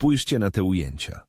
Spójrzcie na te ujęcia.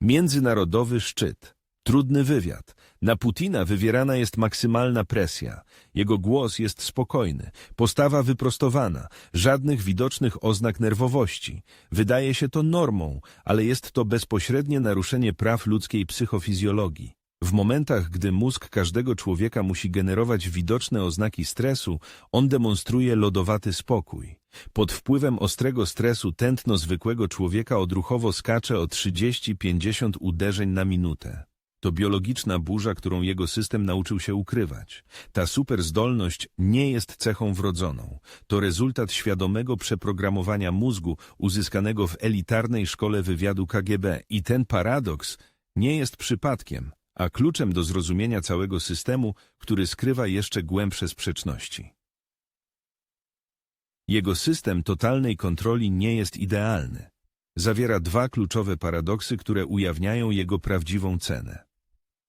Międzynarodowy szczyt. Trudny wywiad. Na Putina wywierana jest maksymalna presja. Jego głos jest spokojny, postawa wyprostowana, żadnych widocznych oznak nerwowości. Wydaje się to normą, ale jest to bezpośrednie naruszenie praw ludzkiej psychofizjologii. W momentach, gdy mózg każdego człowieka musi generować widoczne oznaki stresu, on demonstruje lodowaty spokój. Pod wpływem ostrego stresu tętno zwykłego człowieka odruchowo skacze o 30-50 uderzeń na minutę. To biologiczna burza, którą jego system nauczył się ukrywać. Ta superzdolność nie jest cechą wrodzoną. To rezultat świadomego przeprogramowania mózgu uzyskanego w elitarnej szkole wywiadu KGB. I ten paradoks nie jest przypadkiem, a kluczem do zrozumienia całego systemu, który skrywa jeszcze głębsze sprzeczności. Jego system totalnej kontroli nie jest idealny. Zawiera dwa kluczowe paradoksy, które ujawniają jego prawdziwą cenę.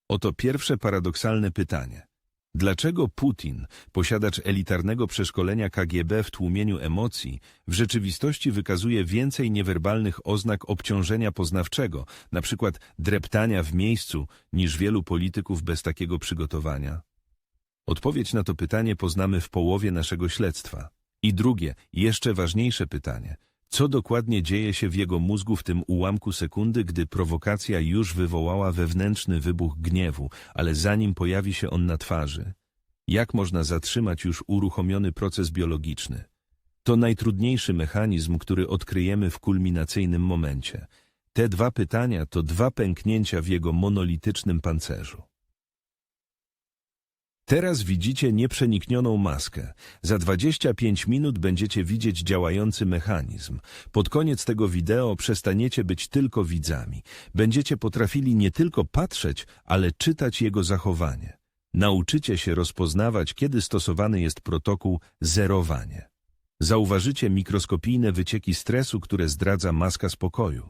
Oto pierwsze paradoksalne pytanie. Dlaczego Putin, posiadacz elitarnego przeszkolenia KGB w tłumieniu emocji, w rzeczywistości wykazuje więcej niewerbalnych oznak obciążenia poznawczego, na przykład dreptania w miejscu, niż wielu polityków bez takiego przygotowania? Odpowiedź na to pytanie poznamy w połowie naszego śledztwa. I drugie, jeszcze ważniejsze pytanie. Co dokładnie dzieje się w jego mózgu w tym ułamku sekundy, gdy prowokacja już wywołała wewnętrzny wybuch gniewu, ale zanim pojawi się on na twarzy? Jak można zatrzymać już uruchomiony proces biologiczny? To najtrudniejszy mechanizm, który odkryjemy w kulminacyjnym momencie. Te dwa pytania to dwa pęknięcia w jego monolitycznym pancerzu. Teraz widzicie nieprzeniknioną maskę. Za 25 minut będziecie widzieć działający mechanizm. Pod koniec tego wideo przestaniecie być tylko widzami. Będziecie potrafili nie tylko patrzeć, ale czytać jego zachowanie. Nauczycie się rozpoznawać, kiedy stosowany jest protokół zerowanie. Zauważycie mikroskopijne wycieki stresu, które zdradza maska spokoju.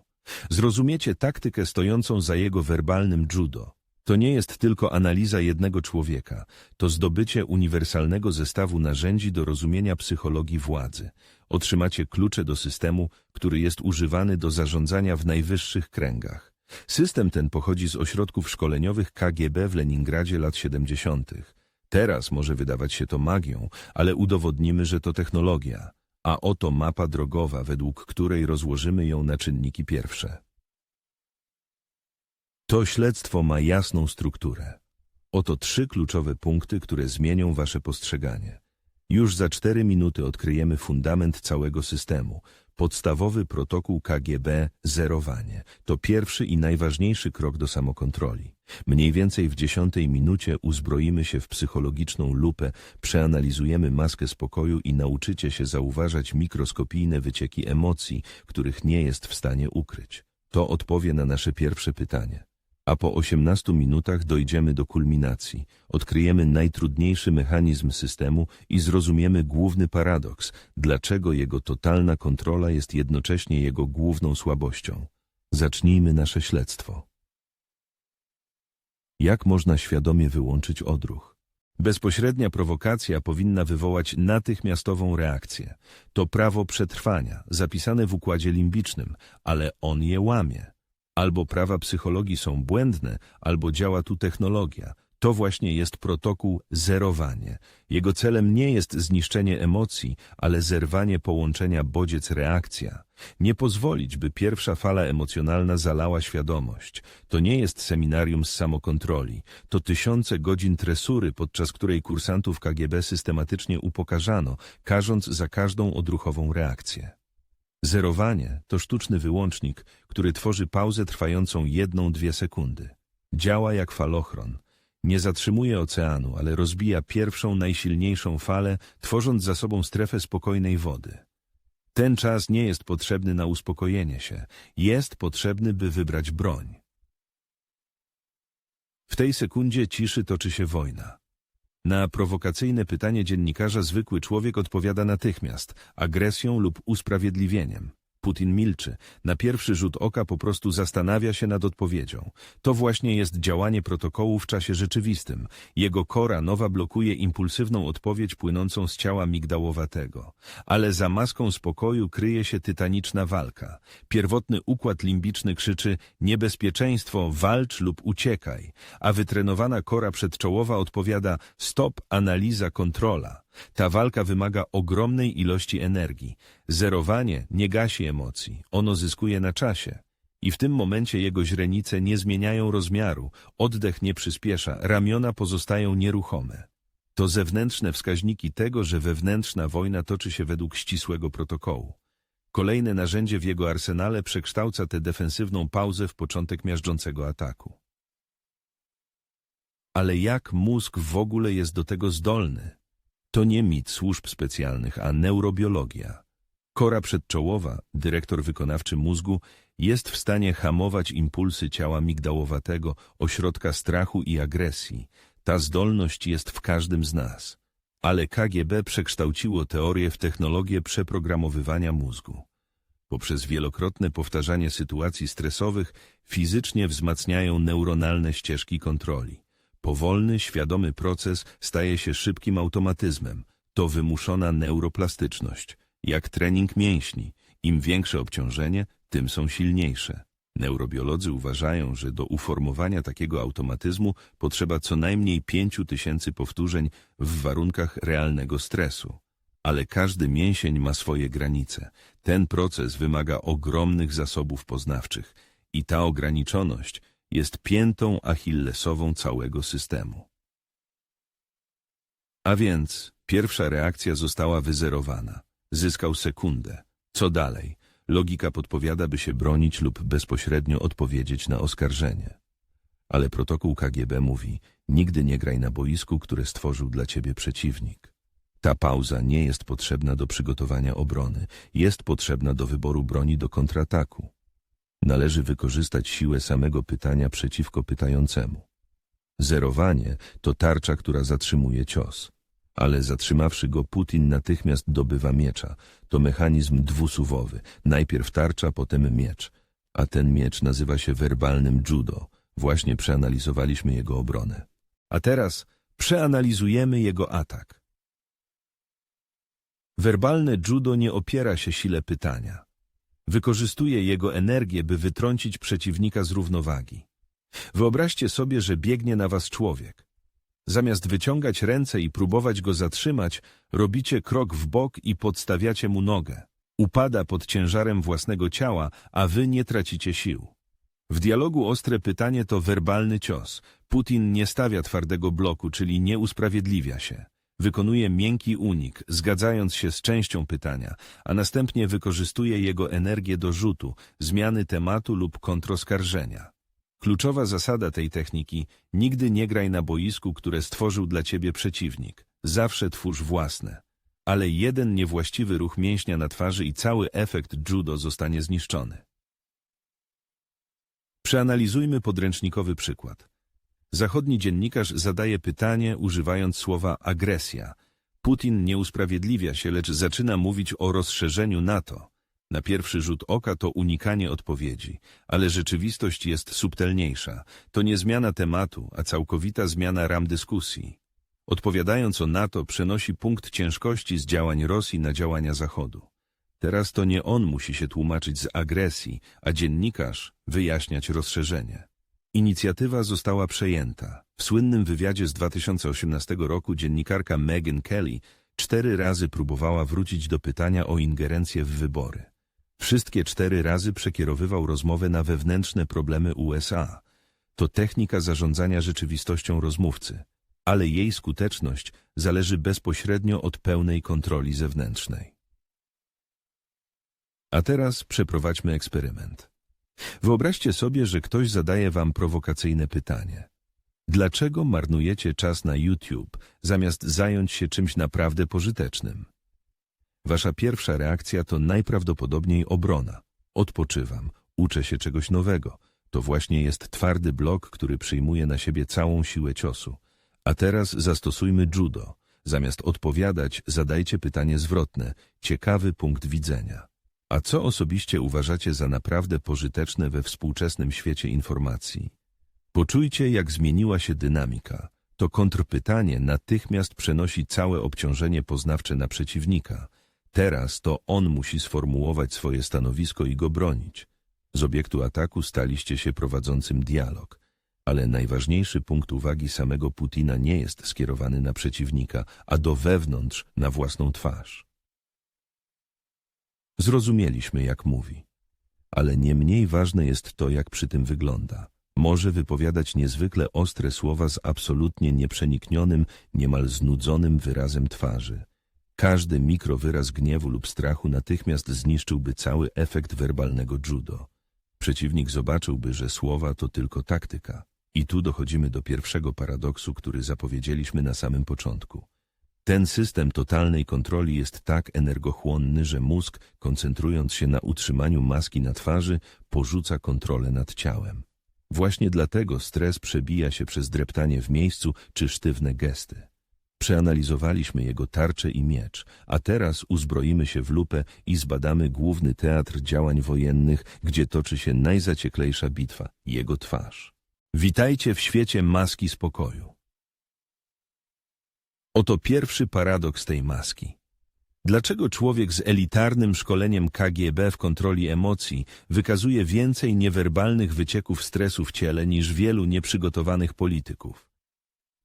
Zrozumiecie taktykę stojącą za jego werbalnym judo. To nie jest tylko analiza jednego człowieka, to zdobycie uniwersalnego zestawu narzędzi do rozumienia psychologii władzy. Otrzymacie klucze do systemu, który jest używany do zarządzania w najwyższych kręgach. System ten pochodzi z ośrodków szkoleniowych KGB w Leningradzie lat 70. Teraz może wydawać się to magią, ale udowodnimy, że to technologia. A oto mapa drogowa, według której rozłożymy ją na czynniki pierwsze. To śledztwo ma jasną strukturę. Oto trzy kluczowe punkty, które zmienią wasze postrzeganie. Już za cztery minuty odkryjemy fundament całego systemu. Podstawowy protokół KGB zerowanie. To pierwszy i najważniejszy krok do samokontroli. Mniej więcej w dziesiątej minucie uzbroimy się w psychologiczną lupę, przeanalizujemy maskę spokoju i nauczycie się zauważać mikroskopijne wycieki emocji, których nie jest w stanie ukryć. To odpowie na nasze pierwsze pytanie. A po 18 minutach dojdziemy do kulminacji, odkryjemy najtrudniejszy mechanizm systemu i zrozumiemy główny paradoks, dlaczego jego totalna kontrola jest jednocześnie jego główną słabością. Zacznijmy nasze śledztwo. Jak można świadomie wyłączyć odruch? Bezpośrednia prowokacja powinna wywołać natychmiastową reakcję. To prawo przetrwania, zapisane w układzie limbicznym, ale on je łamie. Albo prawa psychologii są błędne, albo działa tu technologia. To właśnie jest protokół zerowanie. Jego celem nie jest zniszczenie emocji, ale zerwanie połączenia bodziec-reakcja. Nie pozwolić, by pierwsza fala emocjonalna zalała świadomość. To nie jest seminarium z samokontroli. To tysiące godzin tresury, podczas której kursantów KGB systematycznie upokarzano, karząc za każdą odruchową reakcję. Zerowanie to sztuczny wyłącznik, który tworzy pauzę trwającą jedną-dwie sekundy. Działa jak falochron. Nie zatrzymuje oceanu, ale rozbija pierwszą, najsilniejszą falę, tworząc za sobą strefę spokojnej wody. Ten czas nie jest potrzebny na uspokojenie się, jest potrzebny, by wybrać broń. W tej sekundzie ciszy toczy się wojna. Na prowokacyjne pytanie dziennikarza zwykły człowiek odpowiada natychmiast, agresją lub usprawiedliwieniem. Putin milczy. Na pierwszy rzut oka po prostu zastanawia się nad odpowiedzią. To właśnie jest działanie protokołu w czasie rzeczywistym. Jego kora nowa blokuje impulsywną odpowiedź płynącą z ciała migdałowatego. Ale za maską spokoju kryje się tytaniczna walka. Pierwotny układ limbiczny krzyczy niebezpieczeństwo, walcz lub uciekaj, a wytrenowana kora przedczołowa odpowiada stop, analiza, kontrola. Ta walka wymaga ogromnej ilości energii. Zerowanie nie gasi emocji, ono zyskuje na czasie. I w tym momencie jego źrenice nie zmieniają rozmiaru, oddech nie przyspiesza, ramiona pozostają nieruchome. To zewnętrzne wskaźniki tego, że wewnętrzna wojna toczy się według ścisłego protokołu. Kolejne narzędzie w jego arsenale przekształca tę defensywną pauzę w początek miażdżącego ataku. Ale jak mózg w ogóle jest do tego zdolny? To nie mit służb specjalnych, a neurobiologia. Kora przedczołowa, dyrektor wykonawczy mózgu, jest w stanie hamować impulsy ciała migdałowatego, ośrodka strachu i agresji. Ta zdolność jest w każdym z nas. Ale KGB przekształciło teorię w technologię przeprogramowywania mózgu. Poprzez wielokrotne powtarzanie sytuacji stresowych fizycznie wzmacniają neuronalne ścieżki kontroli. Powolny, świadomy proces staje się szybkim automatyzmem. To wymuszona neuroplastyczność. Jak trening mięśni. Im większe obciążenie, tym są silniejsze. Neurobiolodzy uważają, że do uformowania takiego automatyzmu potrzeba co najmniej pięciu tysięcy powtórzeń w warunkach realnego stresu. Ale każdy mięsień ma swoje granice. Ten proces wymaga ogromnych zasobów poznawczych i ta ograniczoność jest piętą achillesową całego systemu. A więc pierwsza reakcja została wyzerowana. Zyskał sekundę. Co dalej? Logika podpowiada, by się bronić lub bezpośrednio odpowiedzieć na oskarżenie. Ale protokół KGB mówi, nigdy nie graj na boisku, które stworzył dla ciebie przeciwnik. Ta pauza nie jest potrzebna do przygotowania obrony, jest potrzebna do wyboru broni do kontrataku. Należy wykorzystać siłę samego pytania przeciwko pytającemu. Zerowanie to tarcza, która zatrzymuje cios. Ale zatrzymawszy go, Putin natychmiast dobywa miecza. To mechanizm dwusuwowy. Najpierw tarcza, potem miecz. A ten miecz nazywa się werbalnym judo. Właśnie przeanalizowaliśmy jego obronę. A teraz przeanalizujemy jego atak. Werbalne judo nie opiera się sile pytania. Wykorzystuje jego energię, by wytrącić przeciwnika z równowagi. Wyobraźcie sobie, że biegnie na was człowiek. Zamiast wyciągać ręce i próbować go zatrzymać, robicie krok w bok i podstawiacie mu nogę. Upada pod ciężarem własnego ciała, a wy nie tracicie sił. W dialogu ostre pytanie to werbalny cios. Putin nie stawia twardego bloku, czyli nie usprawiedliwia się. Wykonuje miękki unik, zgadzając się z częścią pytania, a następnie wykorzystuje jego energię do rzutu, zmiany tematu lub kontroskarżenia. Kluczowa zasada tej techniki – nigdy nie graj na boisku, które stworzył dla ciebie przeciwnik. Zawsze twórz własne. Ale jeden niewłaściwy ruch mięśnia na twarzy i cały efekt judo zostanie zniszczony. Przeanalizujmy podręcznikowy przykład. Zachodni dziennikarz zadaje pytanie, używając słowa agresja. Putin nie usprawiedliwia się, lecz zaczyna mówić o rozszerzeniu NATO. Na pierwszy rzut oka to unikanie odpowiedzi, ale rzeczywistość jest subtelniejsza. To nie zmiana tematu, a całkowita zmiana ram dyskusji. Odpowiadając o NATO, przenosi punkt ciężkości z działań Rosji na działania Zachodu. Teraz to nie on musi się tłumaczyć z agresji, a dziennikarz wyjaśniać rozszerzenie. Inicjatywa została przejęta. W słynnym wywiadzie z 2018 roku dziennikarka Megyn Kelly cztery razy próbowała wrócić do pytania o ingerencję w wybory. Wszystkie cztery razy przekierowywał rozmowę na wewnętrzne problemy USA. To technika zarządzania rzeczywistością rozmówcy, ale jej skuteczność zależy bezpośrednio od pełnej kontroli zewnętrznej. A teraz przeprowadźmy eksperyment. Wyobraźcie sobie, że ktoś zadaje wam prowokacyjne pytanie. Dlaczego marnujecie czas na YouTube, zamiast zająć się czymś naprawdę pożytecznym? Wasza pierwsza reakcja to najprawdopodobniej obrona. Odpoczywam, uczę się czegoś nowego. To właśnie jest twardy blok, który przyjmuje na siebie całą siłę ciosu. A teraz zastosujmy judo. Zamiast odpowiadać, zadajcie pytanie zwrotne, ciekawy punkt widzenia. A co osobiście uważacie za naprawdę pożyteczne we współczesnym świecie informacji? Poczujcie, jak zmieniła się dynamika. To kontrpytanie natychmiast przenosi całe obciążenie poznawcze na przeciwnika. Teraz to on musi sformułować swoje stanowisko i go bronić. Z obiektu ataku staliście się prowadzącym dialog. Ale najważniejszy punkt uwagi samego Putina nie jest skierowany na przeciwnika, a do wewnątrz, na własną twarz. Zrozumieliśmy, jak mówi. Ale nie mniej ważne jest to, jak przy tym wygląda. Może wypowiadać niezwykle ostre słowa z absolutnie nieprzeniknionym, niemal znudzonym wyrazem twarzy. Każdy mikrowyraz gniewu lub strachu natychmiast zniszczyłby cały efekt werbalnego judo. Przeciwnik zobaczyłby, że słowa to tylko taktyka. I tu dochodzimy do pierwszego paradoksu, który zapowiedzieliśmy na samym początku. Ten system totalnej kontroli jest tak energochłonny, że mózg, koncentrując się na utrzymaniu maski na twarzy, porzuca kontrolę nad ciałem. Właśnie dlatego stres przebija się przez dreptanie w miejscu czy sztywne gesty. Przeanalizowaliśmy jego tarczę i miecz, a teraz uzbroimy się w lupę i zbadamy główny teatr działań wojennych, gdzie toczy się najzacieklejsza bitwa jego twarz. Witajcie w świecie maski spokoju. Oto pierwszy paradoks tej maski. Dlaczego człowiek z elitarnym szkoleniem KGB w kontroli emocji wykazuje więcej niewerbalnych wycieków stresu w ciele niż wielu nieprzygotowanych polityków?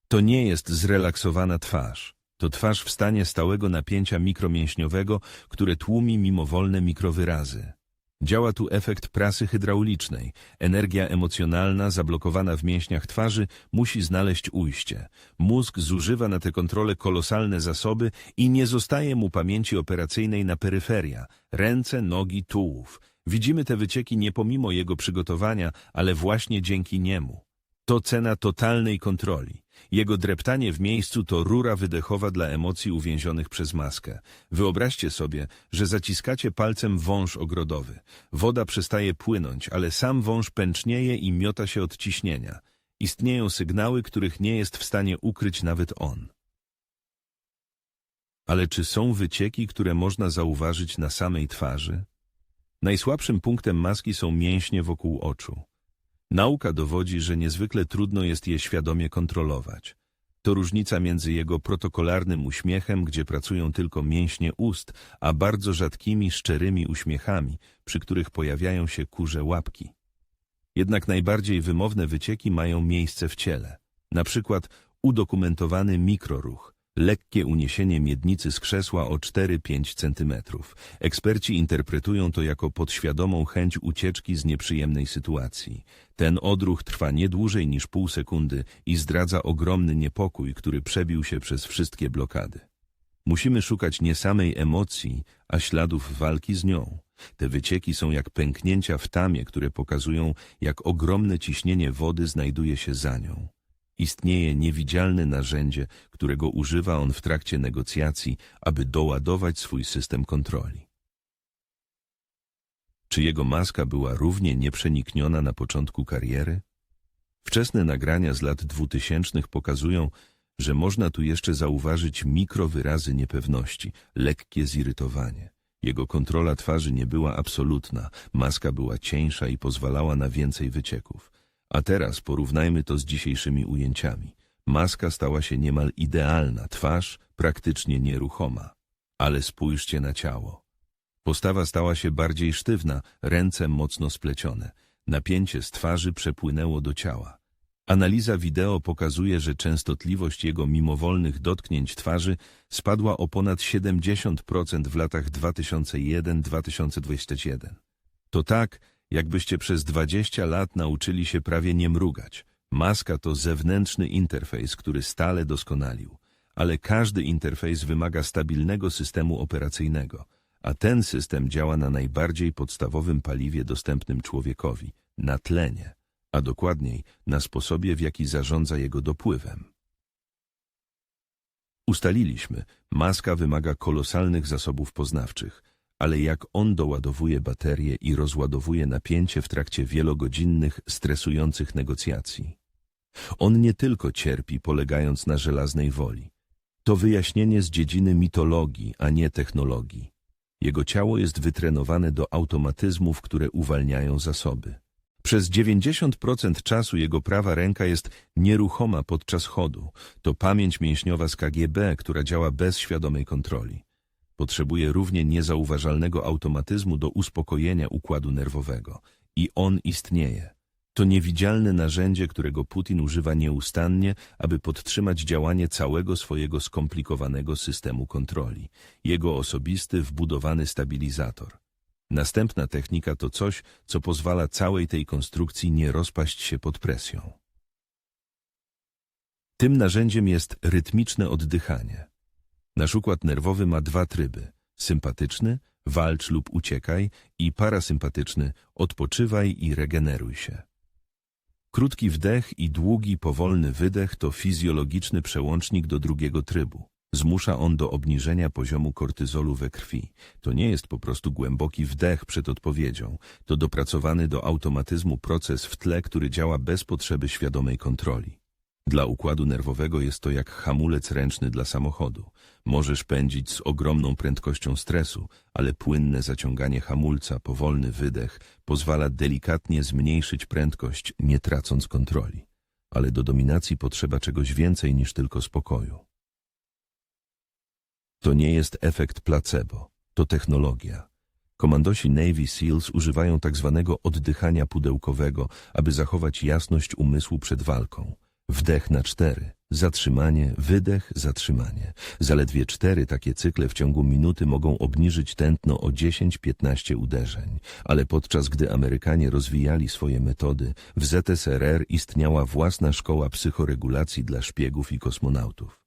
To nie jest zrelaksowana twarz. To twarz w stanie stałego napięcia mikromięśniowego, które tłumi mimowolne mikrowyrazy. Działa tu efekt prasy hydraulicznej. Energia emocjonalna zablokowana w mięśniach twarzy musi znaleźć ujście. Mózg zużywa na tę kontrolę kolosalne zasoby i nie zostaje mu pamięci operacyjnej na peryferia, ręce, nogi, tułów. Widzimy te wycieki nie pomimo jego przygotowania, ale właśnie dzięki niemu. To cena totalnej kontroli. Jego dreptanie w miejscu to rura wydechowa dla emocji uwięzionych przez maskę. Wyobraźcie sobie, że zaciskacie palcem wąż ogrodowy. Woda przestaje płynąć, ale sam wąż pęcznieje i miota się od ciśnienia. Istnieją sygnały, których nie jest w stanie ukryć nawet on. Ale czy są wycieki, które można zauważyć na samej twarzy? Najsłabszym punktem maski są mięśnie wokół oczu. Nauka dowodzi, że niezwykle trudno jest je świadomie kontrolować. To różnica między jego protokolarnym uśmiechem, gdzie pracują tylko mięśnie ust, a bardzo rzadkimi, szczerymi uśmiechami, przy których pojawiają się kurze łapki. Jednak najbardziej wymowne wycieki mają miejsce w ciele. Na przykład udokumentowany mikroruch, lekkie uniesienie miednicy z krzesła o 4-5 cm. Eksperci interpretują to jako podświadomą chęć ucieczki z nieprzyjemnej sytuacji. Ten odruch trwa nie dłużej niż pół sekundy i zdradza ogromny niepokój, który przebił się przez wszystkie blokady. Musimy szukać nie samej emocji, a śladów walki z nią. Te wycieki są jak pęknięcia w tamie, które pokazują, jak ogromne ciśnienie wody znajduje się za nią. Istnieje niewidzialne narzędzie, którego używa on w trakcie negocjacji, aby doładować swój system kontroli. Czy jego maska była równie nieprzenikniona na początku kariery? Wczesne nagrania z lat dwutysięcznych pokazują, że można tu jeszcze zauważyć mikrowyrazy niepewności, lekkie zirytowanie. Jego kontrola twarzy nie była absolutna, maska była cieńsza i pozwalała na więcej wycieków. A teraz porównajmy to z dzisiejszymi ujęciami. Maska stała się niemal idealna, twarz praktycznie nieruchoma. Ale spójrzcie na ciało. Postawa stała się bardziej sztywna, ręce mocno splecione. Napięcie z twarzy przepłynęło do ciała. Analiza wideo pokazuje, że częstotliwość jego mimowolnych dotknięć twarzy spadła o ponad 70% w latach 2001-2021. To tak, jakbyście przez 20 lat nauczyli się prawie nie mrugać. Maska to zewnętrzny interfejs, który stale doskonalił. Ale każdy interfejs wymaga stabilnego systemu operacyjnego, a ten system działa na najbardziej podstawowym paliwie dostępnym człowiekowi na tlenie, a dokładniej na sposobie, w jaki zarządza jego dopływem. Ustaliliśmy, maska wymaga kolosalnych zasobów poznawczych, ale jak on doładowuje baterie i rozładowuje napięcie w trakcie wielogodzinnych, stresujących negocjacji. On nie tylko cierpi, polegając na żelaznej woli. To wyjaśnienie z dziedziny mitologii, a nie technologii. Jego ciało jest wytrenowane do automatyzmów, które uwalniają zasoby. Przez 90% czasu jego prawa ręka jest nieruchoma podczas chodu. To pamięć mięśniowa z KGB, która działa bez świadomej kontroli. Potrzebuje równie niezauważalnego automatyzmu do uspokojenia układu nerwowego. I on istnieje. To niewidzialne narzędzie, którego Putin używa nieustannie, aby podtrzymać działanie całego swojego skomplikowanego systemu kontroli. Jego osobisty, wbudowany stabilizator. Następna technika to coś, co pozwala całej tej konstrukcji nie rozpaść się pod presją. Tym narzędziem jest rytmiczne oddychanie. Nasz układ nerwowy ma dwa tryby. Sympatyczny, walcz lub uciekaj i parasympatyczny, odpoczywaj i regeneruj się. Krótki wdech i długi, powolny wydech to fizjologiczny przełącznik do drugiego trybu. Zmusza on do obniżenia poziomu kortyzolu we krwi. To nie jest po prostu głęboki wdech przed odpowiedzią. To dopracowany do automatyzmu proces w tle, który działa bez potrzeby świadomej kontroli. Dla układu nerwowego jest to jak hamulec ręczny dla samochodu. Możesz pędzić z ogromną prędkością stresu, ale płynne zaciąganie hamulca, powolny wydech pozwala delikatnie zmniejszyć prędkość, nie tracąc kontroli. Ale do dominacji potrzeba czegoś więcej niż tylko spokoju. To nie jest efekt placebo, to technologia. Komandosi Navy SEALs używają tak zwanego oddychania pudełkowego, aby zachować jasność umysłu przed walką. Wdech na cztery, zatrzymanie, wydech, zatrzymanie. Zaledwie cztery takie cykle w ciągu minuty mogą obniżyć tętno o 10-15 uderzeń. Ale podczas gdy Amerykanie rozwijali swoje metody, w ZSRR istniała własna szkoła psychoregulacji dla szpiegów i kosmonautów.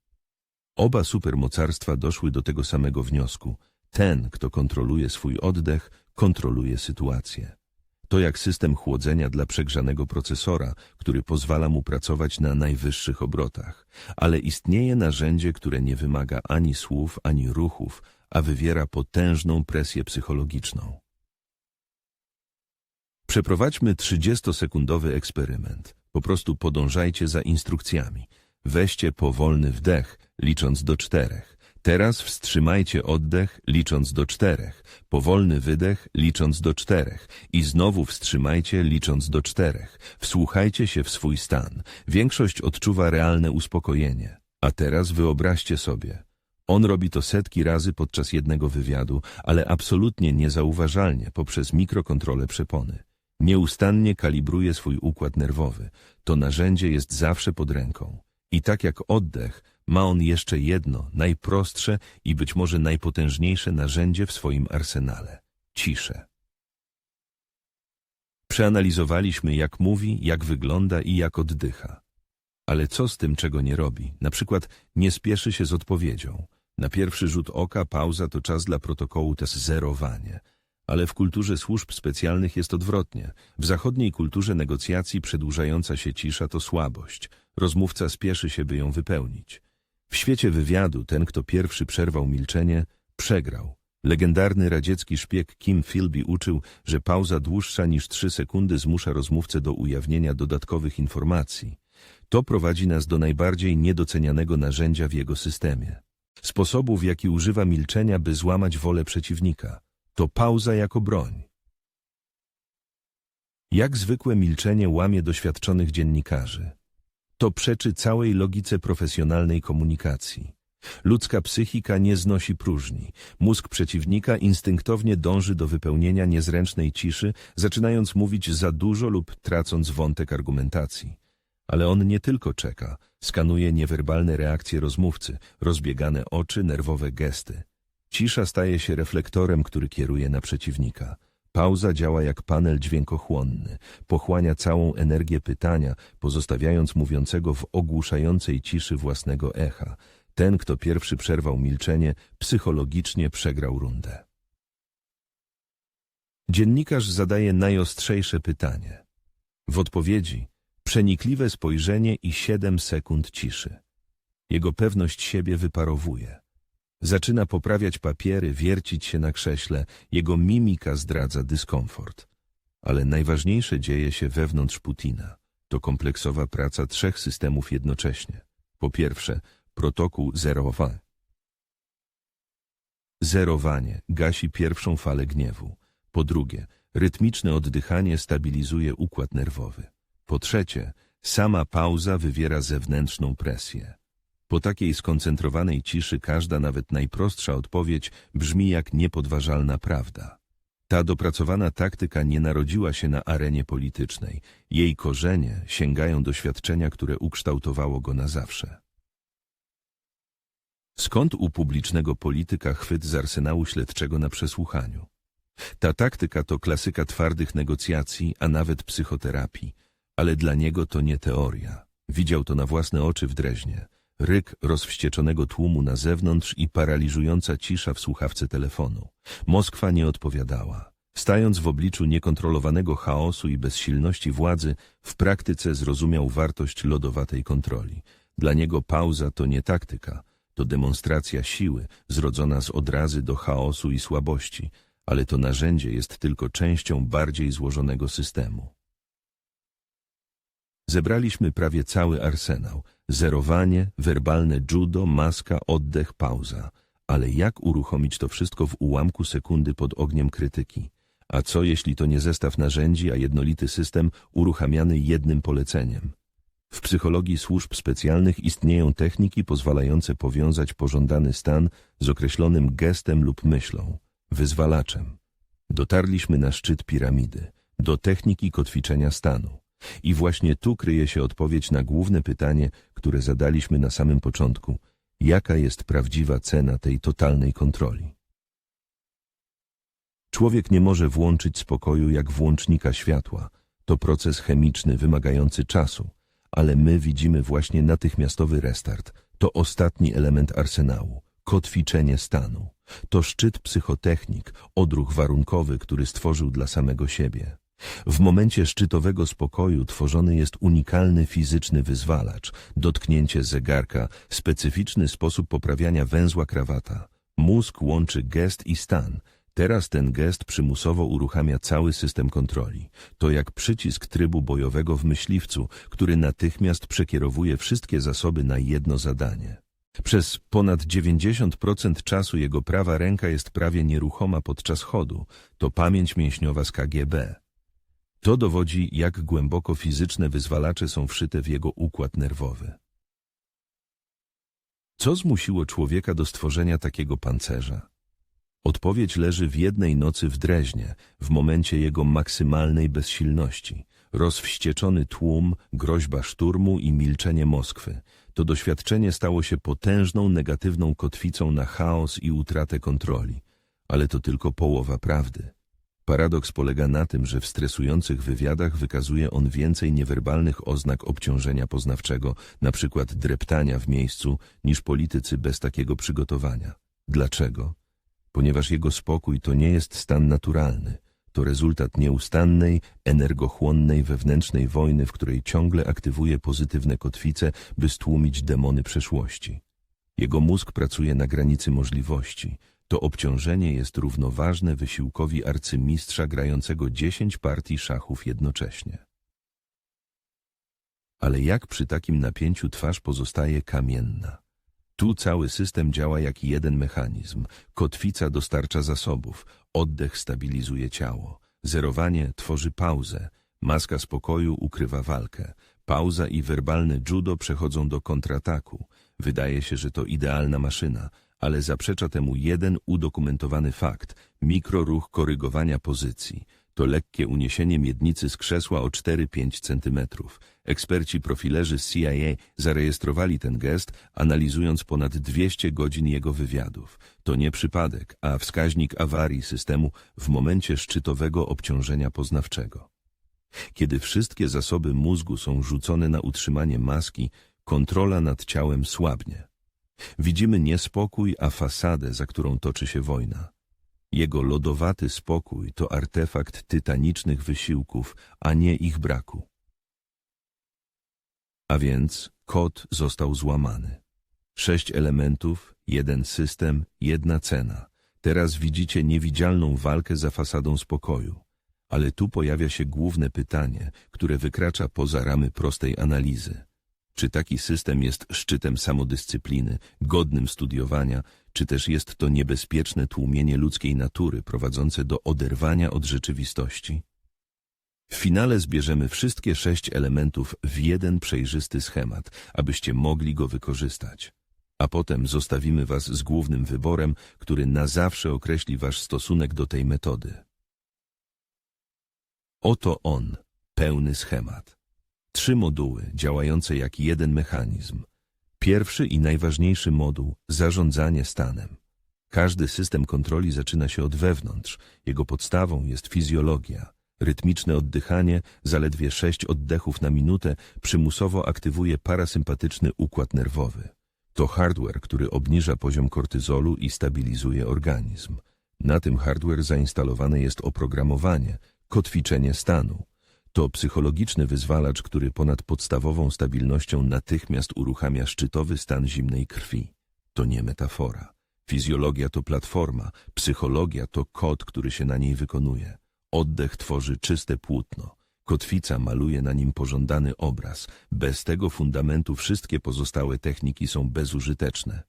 Oba supermocarstwa doszły do tego samego wniosku. Ten, kto kontroluje swój oddech, kontroluje sytuację. To jak system chłodzenia dla przegrzanego procesora, który pozwala mu pracować na najwyższych obrotach. Ale istnieje narzędzie, które nie wymaga ani słów, ani ruchów, a wywiera potężną presję psychologiczną. Przeprowadźmy 30-sekundowy eksperyment. Po prostu podążajcie za instrukcjami. Weźcie powolny wdech, licząc do czterech. Teraz wstrzymajcie oddech, licząc do czterech. Powolny wydech, licząc do czterech. I znowu wstrzymajcie, licząc do czterech. Wsłuchajcie się w swój stan. Większość odczuwa realne uspokojenie. A teraz wyobraźcie sobie. On robi to setki razy podczas jednego wywiadu, ale absolutnie niezauważalnie poprzez mikrokontrolę przepony. Nieustannie kalibruje swój układ nerwowy. To narzędzie jest zawsze pod ręką. I tak jak oddech, ma on jeszcze jedno, najprostsze i być może najpotężniejsze narzędzie w swoim arsenale – ciszę. Przeanalizowaliśmy, jak mówi, jak wygląda i jak oddycha. Ale co z tym, czego nie robi? Na przykład nie spieszy się z odpowiedzią. Na pierwszy rzut oka pauza to czas dla protokołu, to jest zerowanie. Ale w kulturze służb specjalnych jest odwrotnie. W zachodniej kulturze negocjacji przedłużająca się cisza to słabość. Rozmówca spieszy się, by ją wypełnić. W świecie wywiadu ten, kto pierwszy przerwał milczenie, przegrał. Legendarny radziecki szpieg Kim Philby uczył, że pauza dłuższa niż trzy sekundy zmusza rozmówcę do ujawnienia dodatkowych informacji. To prowadzi nas do najbardziej niedocenianego narzędzia w jego systemie. Sposobu, w jaki używa milczenia, by złamać wolę przeciwnika. To pauza jako broń. Jak zwykłe milczenie łamie doświadczonych dziennikarzy. To przeczy całej logice profesjonalnej komunikacji. Ludzka psychika nie znosi próżni. Mózg przeciwnika instynktownie dąży do wypełnienia niezręcznej ciszy, zaczynając mówić za dużo lub tracąc wątek argumentacji. Ale on nie tylko czeka, skanuje niewerbalne reakcje rozmówcy, rozbiegane oczy, nerwowe gesty. Cisza staje się reflektorem, który kieruje na przeciwnika. Pauza działa jak panel dźwiękochłonny, pochłania całą energię pytania, pozostawiając mówiącego w ogłuszającej ciszy własnego echa. Ten, kto pierwszy przerwał milczenie, psychologicznie przegrał rundę. Dziennikarz zadaje najostrzejsze pytanie. W odpowiedzi przenikliwe spojrzenie i siedem sekund ciszy. Jego pewność siebie wyparowuje. Zaczyna poprawiać papiery, wiercić się na krześle, jego mimika zdradza dyskomfort. Ale najważniejsze dzieje się wewnątrz Putina. To kompleksowa praca trzech systemów jednocześnie. Po pierwsze, protokół zerowy. Zerowanie gasi pierwszą falę gniewu. Po drugie, rytmiczne oddychanie stabilizuje układ nerwowy. Po trzecie, sama pauza wywiera zewnętrzną presję. Po takiej skoncentrowanej ciszy każda, nawet najprostsza odpowiedź brzmi jak niepodważalna prawda. Ta dopracowana taktyka nie narodziła się na arenie politycznej. Jej korzenie sięgają doświadczenia, które ukształtowało go na zawsze. Skąd u publicznego polityka chwyt z arsenału śledczego na przesłuchaniu? Ta taktyka to klasyka twardych negocjacji, a nawet psychoterapii, ale dla niego to nie teoria. Widział to na własne oczy w Dreźnie. Ryk rozwścieczonego tłumu na zewnątrz i paraliżująca cisza w słuchawce telefonu. Moskwa nie odpowiadała. Stając w obliczu niekontrolowanego chaosu i bezsilności władzy, w praktyce zrozumiał wartość lodowatej kontroli. Dla niego pauza to nie taktyka, to demonstracja siły, zrodzona z odrazy do chaosu i słabości, ale to narzędzie jest tylko częścią bardziej złożonego systemu. Zebraliśmy prawie cały arsenał. Zerowanie, werbalne judo, maska, oddech, pauza. Ale jak uruchomić to wszystko w ułamku sekundy pod ogniem krytyki? A co jeśli to nie zestaw narzędzi, a jednolity system uruchamiany jednym poleceniem? W psychologii służb specjalnych istnieją techniki pozwalające powiązać pożądany stan z określonym gestem lub myślą, wyzwalaczem. Dotarliśmy na szczyt piramidy, do techniki kotwiczenia stanu. I właśnie tu kryje się odpowiedź na główne pytanie, które zadaliśmy na samym początku. Jaka jest prawdziwa cena tej totalnej kontroli? Człowiek nie może włączyć spokoju jak włącznika światła. To proces chemiczny wymagający czasu, ale my widzimy właśnie natychmiastowy restart. To ostatni element arsenału, kotwiczenie stanu. To szczyt psychotechnik, odruch warunkowy, który stworzył dla samego siebie. W momencie szczytowego spokoju tworzony jest unikalny fizyczny wyzwalacz, dotknięcie zegarka, specyficzny sposób poprawiania węzła krawata. Mózg łączy gest i stan. Teraz ten gest przymusowo uruchamia cały system kontroli. To jak przycisk trybu bojowego w myśliwcu, który natychmiast przekierowuje wszystkie zasoby na jedno zadanie. Przez ponad 90% czasu jego prawa ręka jest prawie nieruchoma podczas chodu. To pamięć mięśniowa z KGB. To dowodzi, jak głęboko fizyczne wyzwalacze są wszyte w jego układ nerwowy. Co zmusiło człowieka do stworzenia takiego pancerza? Odpowiedź leży w jednej nocy w Dreźnie, w momencie jego maksymalnej bezsilności. Rozwścieczony tłum, groźba szturmu i milczenie Moskwy. To doświadczenie stało się potężną, negatywną kotwicą na chaos i utratę kontroli. Ale to tylko połowa prawdy. Paradoks polega na tym, że w stresujących wywiadach wykazuje on więcej niewerbalnych oznak obciążenia poznawczego, na przykład dreptania w miejscu, niż politycy bez takiego przygotowania. Dlaczego? Ponieważ jego spokój to nie jest stan naturalny. To rezultat nieustannej, energochłonnej wewnętrznej wojny, w której ciągle aktywuje pozytywne kotwice, by stłumić demony przeszłości. Jego mózg pracuje na granicy możliwości – to obciążenie jest równoważne wysiłkowi arcymistrza grającego dziesięć partii szachów jednocześnie. Ale jak przy takim napięciu twarz pozostaje kamienna? Tu cały system działa jak jeden mechanizm. Kotwica dostarcza zasobów, oddech stabilizuje ciało, zerowanie tworzy pauzę, maska spokoju ukrywa walkę, pauza i werbalne judo przechodzą do kontrataku. Wydaje się, że to idealna maszyna, ale zaprzecza temu jeden udokumentowany fakt – mikroruch korygowania pozycji. To lekkie uniesienie miednicy z krzesła o 4-5 cm. Eksperci profilerzy CIA zarejestrowali ten gest, analizując ponad 200 godzin jego wywiadów. To nie przypadek, a wskaźnik awarii systemu w momencie szczytowego obciążenia poznawczego. Kiedy wszystkie zasoby mózgu są rzucone na utrzymanie maski, kontrola nad ciałem słabnie. Widzimy niespokój, a fasadę, za którą toczy się wojna. Jego lodowaty spokój to artefakt tytanicznych wysiłków, a nie ich braku. A więc kod został złamany. Sześć elementów, jeden system, jedna cena. Teraz widzicie niewidzialną walkę za fasadą spokoju. Ale tu pojawia się główne pytanie, które wykracza poza ramy prostej analizy. Czy taki system jest szczytem samodyscypliny, godnym studiowania, czy też jest to niebezpieczne tłumienie ludzkiej natury prowadzące do oderwania od rzeczywistości? W finale zbierzemy wszystkie sześć elementów w jeden przejrzysty schemat, abyście mogli go wykorzystać. A potem zostawimy Was z głównym wyborem, który na zawsze określi Wasz stosunek do tej metody. Oto on, pełny schemat. Trzy moduły działające jak jeden mechanizm. Pierwszy i najważniejszy moduł zarządzanie stanem. Każdy system kontroli zaczyna się od wewnątrz. Jego podstawą jest fizjologia. Rytmiczne oddychanie, zaledwie sześć oddechów na minutę, przymusowo aktywuje parasympatyczny układ nerwowy. To hardware, który obniża poziom kortyzolu i stabilizuje organizm. Na tym hardware zainstalowane jest oprogramowanie, kotwiczenie stanu. To psychologiczny wyzwalacz, który ponad podstawową stabilnością natychmiast uruchamia szczytowy stan zimnej krwi. To nie metafora. Fizjologia to platforma, psychologia to kod, który się na niej wykonuje. Oddech tworzy czyste płótno. Kotwica maluje na nim pożądany obraz. Bez tego fundamentu wszystkie pozostałe techniki są bezużyteczne.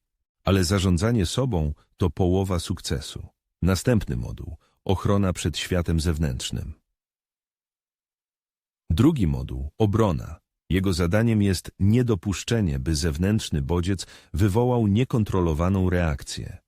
Ale zarządzanie sobą to połowa sukcesu. Następny moduł – ochrona przed światem zewnętrznym. Drugi moduł – obrona. Jego zadaniem jest niedopuszczenie, by zewnętrzny bodziec wywołał niekontrolowaną reakcję.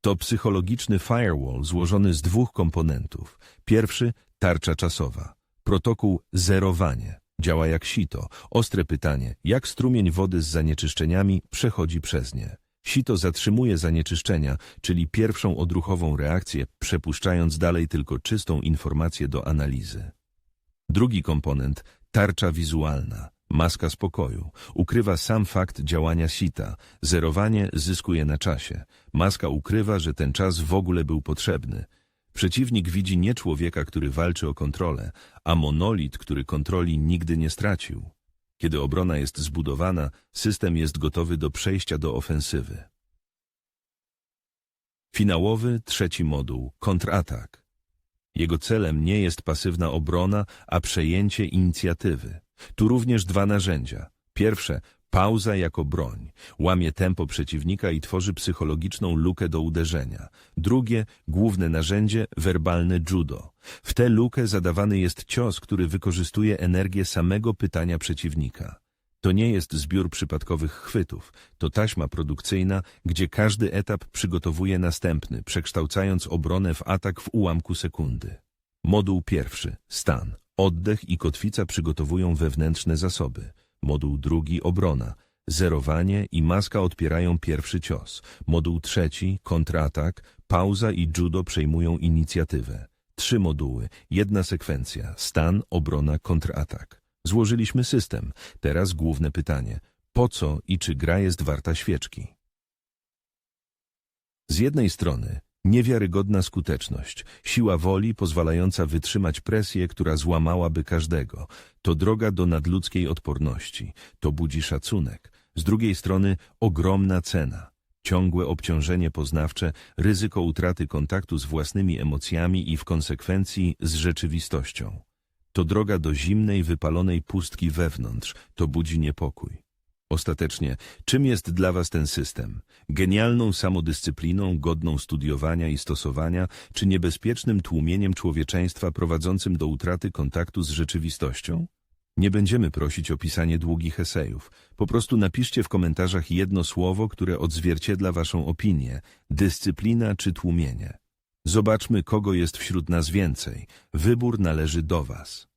To psychologiczny firewall złożony z dwóch komponentów. Pierwszy – tarcza czasowa. Protokół zerowanie. Działa jak sito. Ostre pytanie, jak strumień wody z zanieczyszczeniami przechodzi przez nie. Sito zatrzymuje zanieczyszczenia, czyli pierwszą odruchową reakcję, przepuszczając dalej tylko czystą informację do analizy. Drugi komponent – tarcza wizualna. Maska spokoju. Ukrywa sam fakt działania sita. Zerowanie zyskuje na czasie. Maska ukrywa, że ten czas w ogóle był potrzebny. Przeciwnik widzi nie człowieka, który walczy o kontrolę, a monolit, który kontroli nigdy nie stracił. Kiedy obrona jest zbudowana, system jest gotowy do przejścia do ofensywy. Finałowy, trzeci moduł – kontratak. Jego celem nie jest pasywna obrona, a przejęcie inicjatywy. Tu również dwa narzędzia. Pierwsze Pauza jako broń. Łamie tempo przeciwnika i tworzy psychologiczną lukę do uderzenia. Drugie, główne narzędzie, werbalne judo. W tę lukę zadawany jest cios, który wykorzystuje energię samego pytania przeciwnika. To nie jest zbiór przypadkowych chwytów, to taśma produkcyjna, gdzie każdy etap przygotowuje następny, przekształcając obronę w atak w ułamku sekundy. Moduł pierwszy. Stan. Oddech i kotwica przygotowują wewnętrzne zasoby. Moduł drugi obrona. Zerowanie i maska odpierają pierwszy cios. Moduł trzeci kontratak, pauza i judo przejmują inicjatywę. Trzy moduły, jedna sekwencja, stan, obrona, kontratak. Złożyliśmy system. Teraz główne pytanie. Po co i czy gra jest warta świeczki? Z jednej strony Niewiarygodna skuteczność, siła woli pozwalająca wytrzymać presję, która złamałaby każdego. To droga do nadludzkiej odporności. To budzi szacunek. Z drugiej strony ogromna cena. Ciągłe obciążenie poznawcze, ryzyko utraty kontaktu z własnymi emocjami i w konsekwencji z rzeczywistością. To droga do zimnej, wypalonej pustki wewnątrz. To budzi niepokój. Ostatecznie, czym jest dla Was ten system? Genialną samodyscypliną, godną studiowania i stosowania, czy niebezpiecznym tłumieniem człowieczeństwa prowadzącym do utraty kontaktu z rzeczywistością? Nie będziemy prosić o pisanie długich esejów. Po prostu napiszcie w komentarzach jedno słowo, które odzwierciedla Waszą opinię. Dyscyplina czy tłumienie. Zobaczmy, kogo jest wśród nas więcej. Wybór należy do Was.